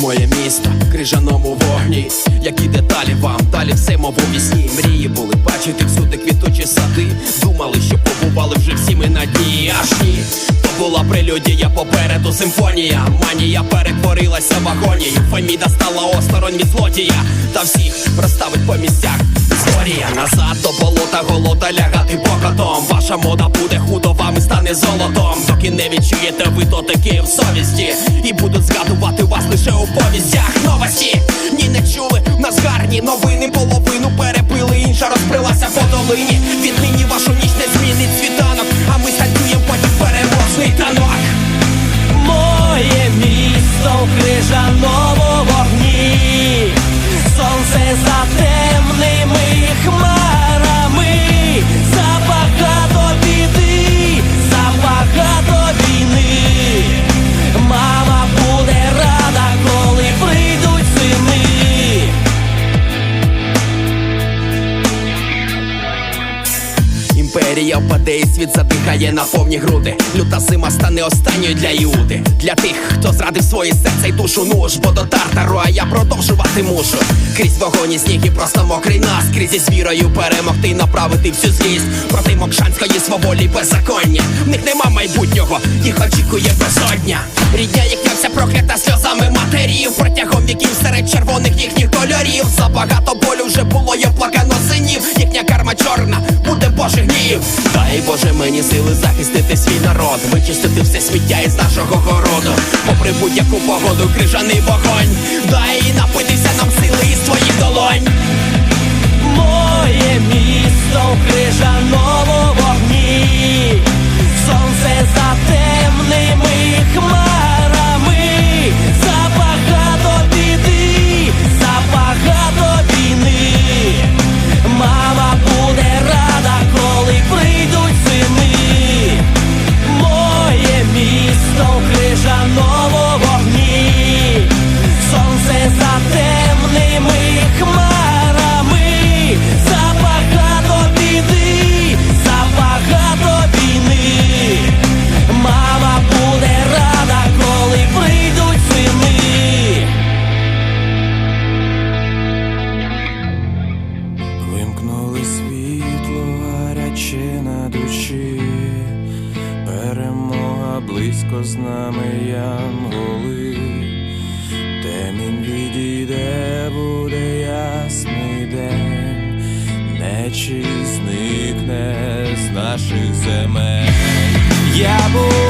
моє місто, крижаному вогні. Які деталі вам далі все мов вісні. Мрії були бачити всюди квіточі сади. Думали, що побували вже всі ми на дні. Аж ні, була прелюдія попереду симфонія. Манія перетворилася в агонію. Феміда стала осторонь від злодія. Та всіх розставить по місцях. Історія назад до болота, голота лягати покотом. Ваша мода буде худо, вами стане золотом. Доки не відчуєте ви дотики в совісті. І будуть згадувати вас лише у повістях. Новості ні не чули, нас гарні новини. Половину перепили, інша розбрилася Імперія впаде і світ задихає на повні груди. Люта зима стане останньою для Іуди. Для тих, хто зрадив своє серце і душу нуж, бо до тартару, а я продовжувати мушу. Крізь вогоні сніг і просто мокрий нас. Крізь із вірою перемогти і направити всю злість проти мокшанської сваволі й беззаконня. В них нема майбутнього, їх очікує безодня. Рідня їхня вся проклята сльозами матерів. Протягом віків серед червоних їхніх кольорів. Забагато болю вже було є плакано синів. Їхня карма чорна, Божий гнів. Дай Боже мені сили захистити свій народ, вичистити все сміття із нашого городу. Попри будь-яку погоду, крижаний вогонь. Дай напитися нам сили із твоїх долонь. близько з нами янголи, темінь відійде, буде ясний день, чи зникне з наших земель. Я буду